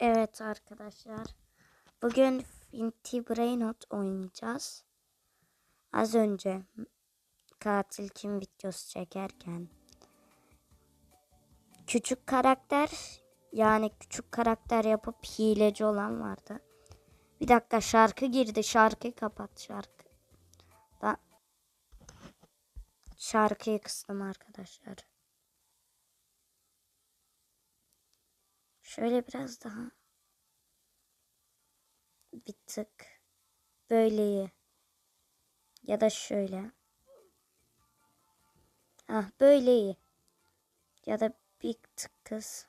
Evet arkadaşlar. Bugün Finty Brainot oynayacağız. Az önce katil kim videosu çekerken küçük karakter yani küçük karakter yapıp hileci olan vardı. Bir dakika şarkı girdi. Şarkıyı kapat şarkı. Da şarkıyı kıstım arkadaşlar. Şöyle biraz daha. Bir tık. Böyle iyi. Ya da şöyle. Ah böyle iyi. Ya da bir tık kız.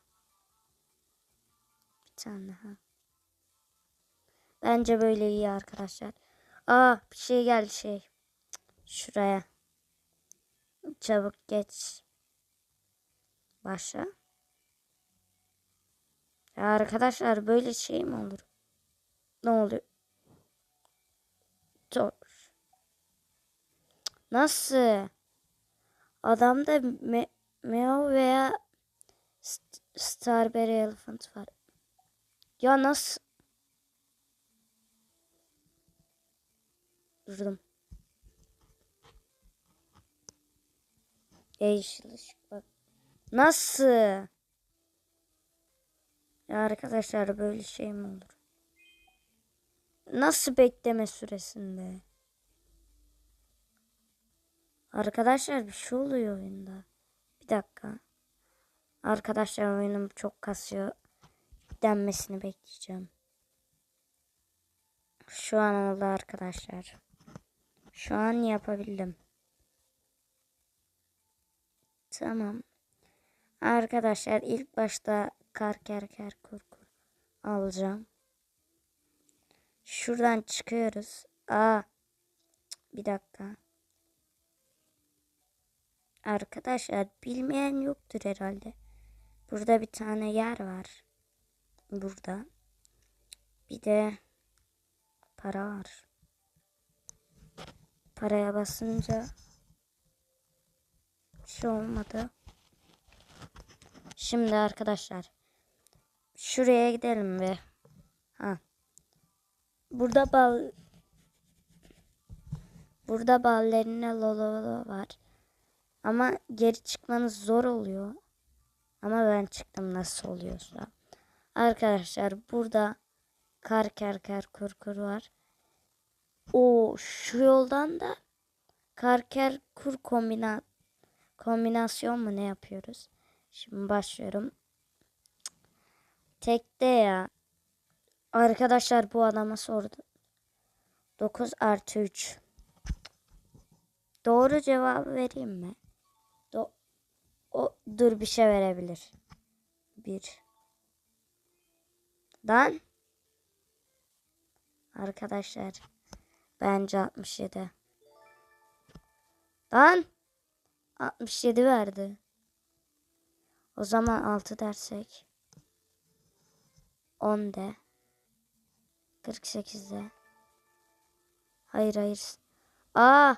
Bir tane daha. Bence böyle iyi arkadaşlar. Aa bir şey geldi şey. Şuraya. Çabuk geç. Başla. Ya arkadaşlar böyle şey mi olur? Ne oluyor? Dur. Nasıl? Adamda me Meo veya St- Starberry Elephant var. Ya nasıl? Durdum. Yeşil ışık bak. Nasıl? Ya arkadaşlar böyle şey mi olur? Nasıl bekleme süresinde? Arkadaşlar bir şey oluyor oyunda. Bir dakika. Arkadaşlar oyunum çok kasıyor. Denmesini bekleyeceğim. Şu an oldu arkadaşlar. Şu an yapabildim. Tamam. Arkadaşlar ilk başta kar ker ker kur kur alacağım. Şuradan çıkıyoruz. Aa. Bir dakika. Arkadaşlar bilmeyen yoktur herhalde. Burada bir tane yer var. Burada. Bir de para var. Paraya basınca bir şey olmadı. Şimdi arkadaşlar şuraya gidelim ve ha burada bal burada ballerina lolo var. Ama geri çıkmanız zor oluyor. Ama ben çıktım nasıl oluyorsa. Arkadaşlar burada kar ker ker kur kur var. O şu yoldan da kar ker kur kombina kombinasyon mu ne yapıyoruz? Şimdi başlıyorum. Tekte ya. Arkadaşlar bu adama sordu. 9 artı 3. Doğru cevabı vereyim mi? Do o dur bir şey verebilir. 1. Dan. Arkadaşlar bence 67. Dan. 67 verdi. O zaman 6 dersek 10 de 48 de Hayır hayır. Aa!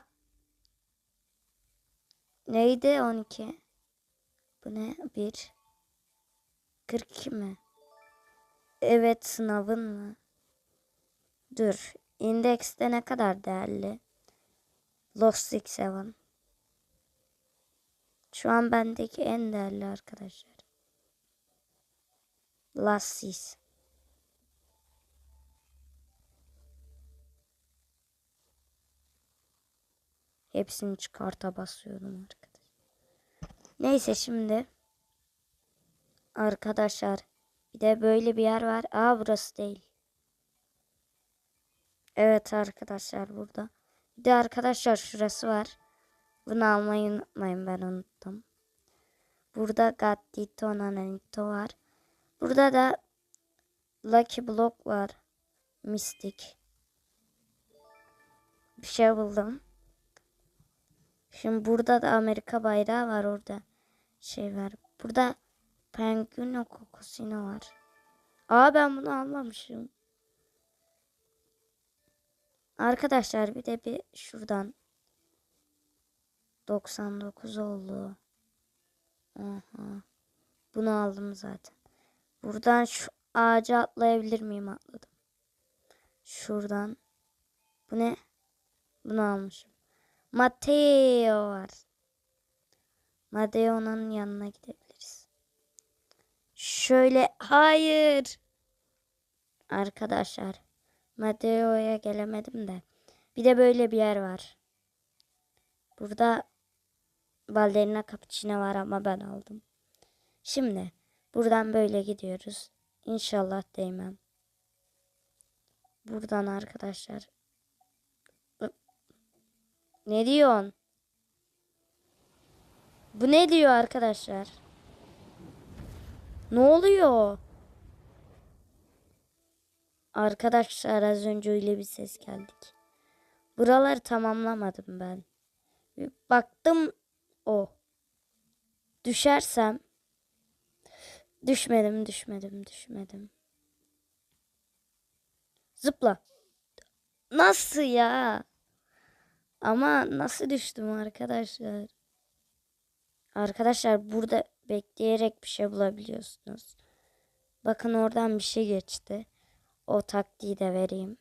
Neydi 12? Bu ne? 1 42 mi? Evet sınavın mı? Dur. Indekste ne kadar değerli? Lost 67. Şu an bendeki en değerli arkadaşlar. Lassis. Hepsini çıkarta basıyorum arkadaşlar. Neyse şimdi arkadaşlar bir de böyle bir yer var. Aa burası değil. Evet arkadaşlar burada. Bir de arkadaşlar şurası var. Bunu almayı unutmayın ben unuttum. Burada Gattito Nanito var. Burada da Lucky Block var. Mystic. Bir şey buldum. Şimdi burada da Amerika bayrağı var orada. Şey var. Burada Penguino Kokosino var. Aa ben bunu almamışım. Arkadaşlar bir de bir şuradan 99 oldu. Aha. Bunu aldım zaten. Buradan şu ağaca atlayabilir miyim? Atladım. Şuradan. Bu ne? Bunu almışım. Mateo var. Mateo'nun yanına gidebiliriz. Şöyle hayır. Arkadaşlar Mateo'ya gelemedim de. Bir de böyle bir yer var. Burada ballerina cappuccino var ama ben aldım. Şimdi buradan böyle gidiyoruz. İnşallah değmem. Buradan arkadaşlar. Ne diyorsun? Bu ne diyor arkadaşlar? Ne oluyor? Arkadaşlar az önce öyle bir ses geldik. Buraları tamamlamadım ben. Baktım o. Düşersem. Düşmedim, düşmedim, düşmedim. Zıpla. Nasıl ya? Ama nasıl düştüm arkadaşlar? Arkadaşlar burada bekleyerek bir şey bulabiliyorsunuz. Bakın oradan bir şey geçti. O taktiği de vereyim.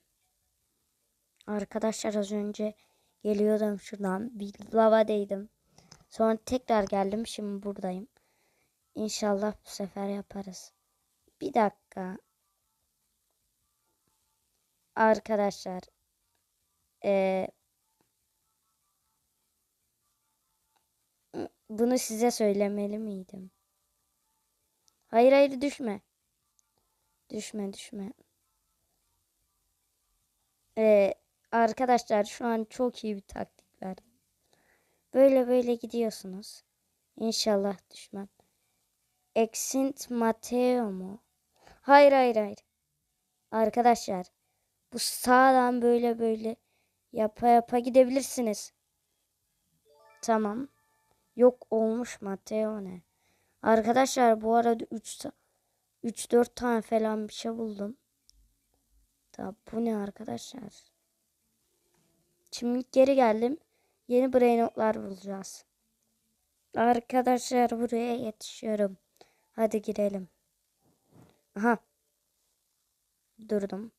Arkadaşlar az önce geliyordum şuradan. Bir lava değdim. Sonra tekrar geldim. Şimdi buradayım. İnşallah bu sefer yaparız. Bir dakika. Arkadaşlar. Ee, bunu size söylemeli miydim? Hayır hayır düşme. Düşme düşme. Ee, arkadaşlar şu an çok iyi bir taktik verdim. Böyle böyle gidiyorsunuz. İnşallah düşmem. Exint Mateo mu? Hayır hayır hayır. Arkadaşlar bu sağdan böyle böyle yapa yapa gidebilirsiniz. Tamam. Yok olmuş Mateo ne? Arkadaşlar bu arada 3 3 4 tane falan bir şey buldum. Da bu ne arkadaşlar? Şimdi geri geldim. Yeni brainotlar bulacağız. Arkadaşlar buraya yetişiyorum. Hadi girelim. Aha. Durdum.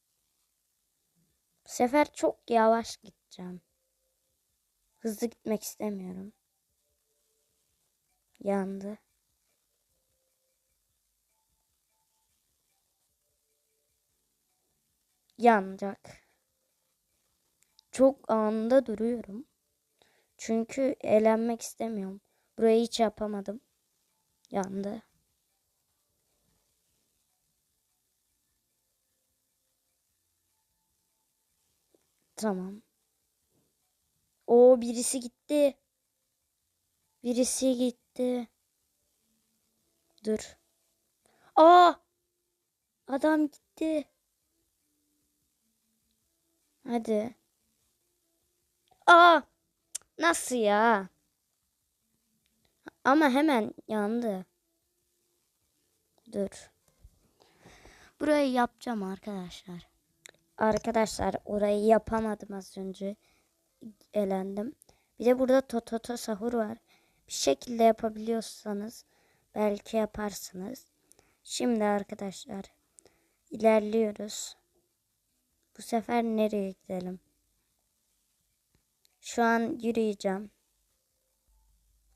Bu sefer çok yavaş gideceğim. Hızlı gitmek istemiyorum. Yandı. Yanacak. Çok anında duruyorum. Çünkü eğlenmek istemiyorum. Burayı hiç yapamadım. Yandı. Tamam. O birisi gitti. Birisi gitti. Dur. Aa! Adam gitti. Hadi. Aa! Nasıl ya? Ama hemen yandı. Dur. Burayı yapacağım arkadaşlar. Arkadaşlar orayı yapamadım az önce. Elendim. Bir de burada Tototo sahur var. Bir şekilde yapabiliyorsanız belki yaparsınız. Şimdi arkadaşlar ilerliyoruz. Bu sefer nereye gidelim? Şu an yürüyeceğim.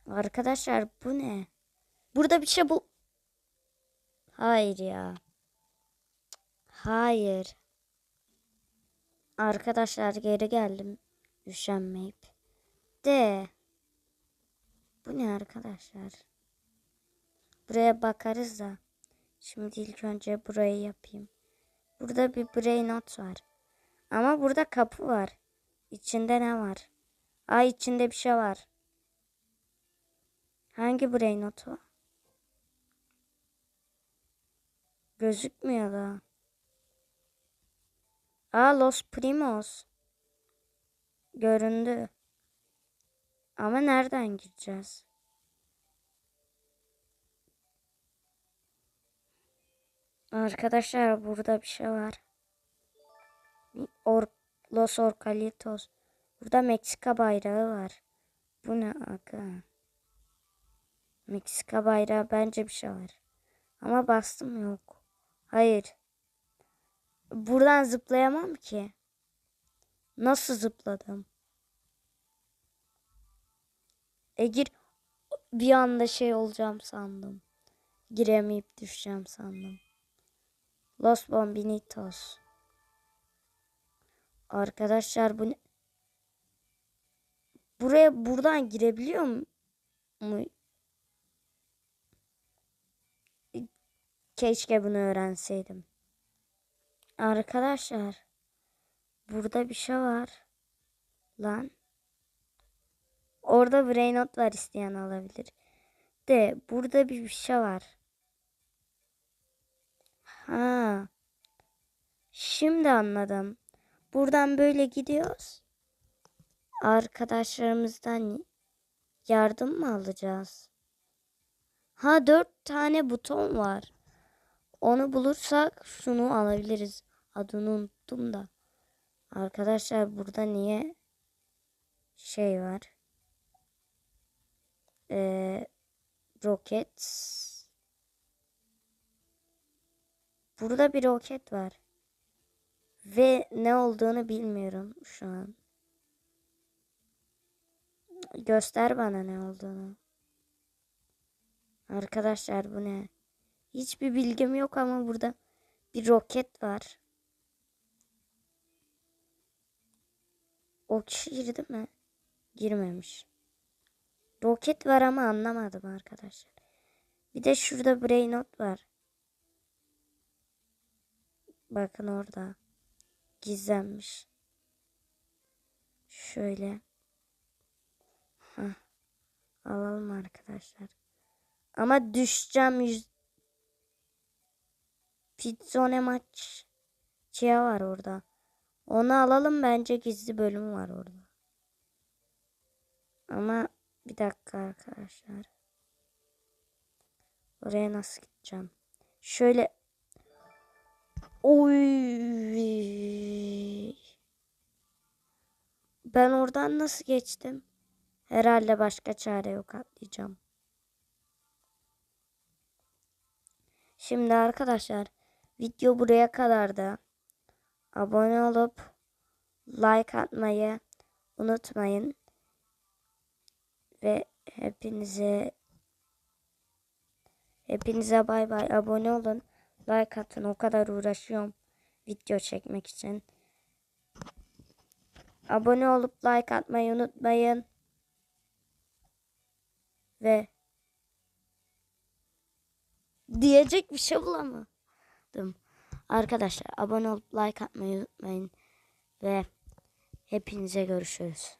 Arkadaşlar bu ne? Burada bir şey bu. Hayır ya. Hayır. Arkadaşlar geri geldim. Üşenmeyip. De. Bu ne arkadaşlar? Buraya bakarız da. Şimdi ilk önce burayı yapayım. Burada bir brain not var. Ama burada kapı var. İçinde ne var? Ay içinde bir şey var. Hangi brain notu? Gözükmüyor da. Aa Los Primos. Göründü. Ama nereden gireceğiz? Arkadaşlar burada bir şey var. Or Los Orcalitos. Burada Meksika bayrağı var. Bu ne aga? Meksika bayrağı bence bir şey var. Ama bastım yok. Hayır. Buradan zıplayamam ki. Nasıl zıpladım? E gir bir anda şey olacağım sandım. Giremeyip düşeceğim sandım. Los Bombinitos. Arkadaşlar bu ne? Buraya buradan girebiliyor mu? mu? Keşke bunu öğrenseydim. Arkadaşlar burada bir şey var. Lan. Orada brainot var isteyen alabilir. De burada bir şey var. Ha. Şimdi anladım. Buradan böyle gidiyoruz. Arkadaşlarımızdan yardım mı alacağız? Ha dört tane buton var. Onu bulursak şunu alabiliriz. Adını unuttum da. Arkadaşlar burada niye şey var? Ee, roket. Burada bir roket var. Ve ne olduğunu bilmiyorum şu an. Göster bana ne olduğunu. Arkadaşlar bu ne? Hiçbir bilgim yok ama burada bir roket var. O kişi girdi mi? Girmemiş. Roket var ama anlamadım arkadaşlar. Bir de şurada brainot var. Bakın orada. Gizlenmiş. Şöyle. Heh. Alalım arkadaşlar. Ama düşeceğim yüz... Pizzone maç. Chia var orada. Onu alalım bence gizli bölüm var orada. Ama bir dakika arkadaşlar. Oraya nasıl gideceğim? Şöyle Oy. Ben oradan nasıl geçtim? Herhalde başka çare yok atlayacağım. Şimdi arkadaşlar video buraya kadardı. Abone olup like atmayı unutmayın. Ve hepinize hepinize bay bay abone olun. Like atın o kadar uğraşıyorum video çekmek için. Abone olup like atmayı unutmayın. Ve diyecek bir şey bulamadım. Arkadaşlar abone olup like atmayı unutmayın. Ve hepinize görüşürüz.